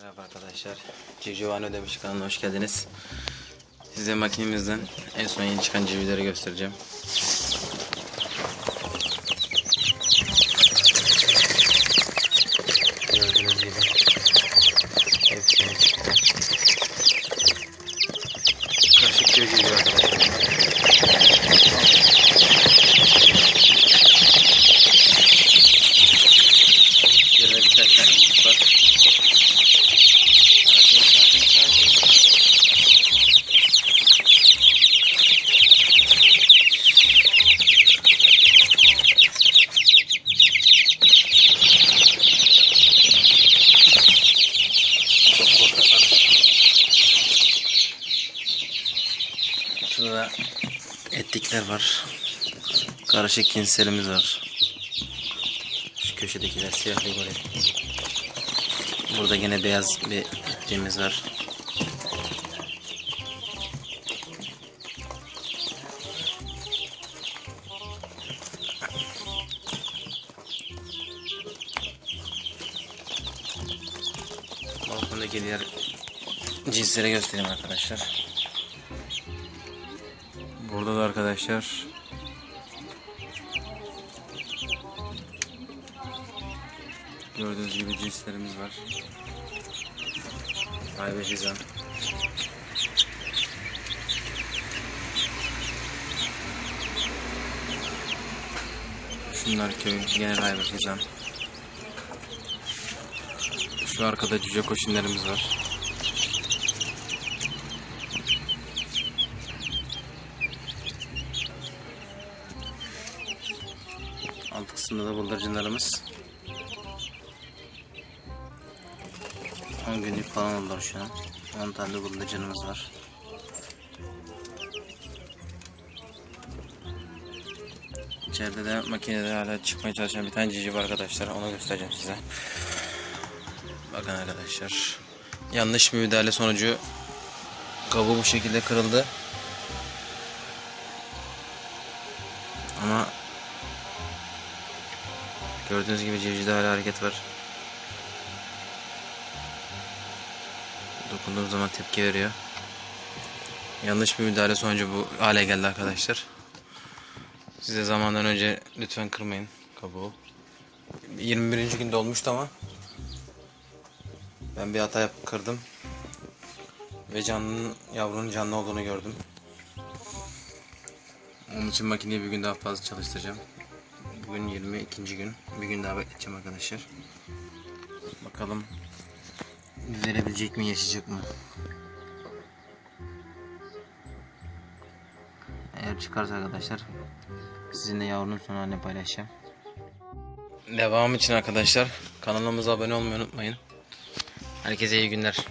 Merhaba arkadaşlar. Civcivane Ödemiş kanalına hoş geldiniz. Size makinemizden en son yeni çıkan civcivleri göstereceğim. Gördüğünüz gibi hepsi karışık civciv arkadaşlar. Şöyle birkaç tane var. Sakin, sakin, sakin. Çok korkaklar. Şurada etlikler var. Karışık cinslerimiz var. Şu köşedekiler siyah ligori. Burada yine beyaz bir ettiğimiz var. Balkondaki diğer cinsleri göstereyim arkadaşlar. Burada da arkadaşlar Gördüğünüz gibi cinslerimiz var. Aybe Cizan. Şunlar köy, genel Aybe Cizan. Şu arkada cüce koşunlarımız var. Alt kısımda da bıldırcınlarımız. 10 günlük falan oldular şu an. 10 tane de bıldırcınımız var. İçeride de makinede hala çıkmaya çalışan bir tane cici var arkadaşlar. Onu göstereceğim size. Bakın arkadaşlar. Yanlış bir müdahale sonucu kabuğu bu şekilde kırıldı. Ama gördüğünüz gibi civcivde hala hareket var. Dokunduğum zaman tepki veriyor. Yanlış bir müdahale sonucu bu hale geldi arkadaşlar. Size zamandan önce lütfen kırmayın kabuğu. 21. günde olmuştu ama ben bir hata yapıp kırdım. Ve canlının yavrunun canlı olduğunu gördüm. Onun için makineyi bir gün daha fazla çalıştıracağım. Bugün 22. gün. Bir gün daha bekleteceğim arkadaşlar. Bakalım verebilecek mi yaşayacak mı? Eğer çıkarsa arkadaşlar sizinle yavrunun son halini paylaşacağım. Devam için arkadaşlar kanalımıza abone olmayı unutmayın. Herkese iyi günler.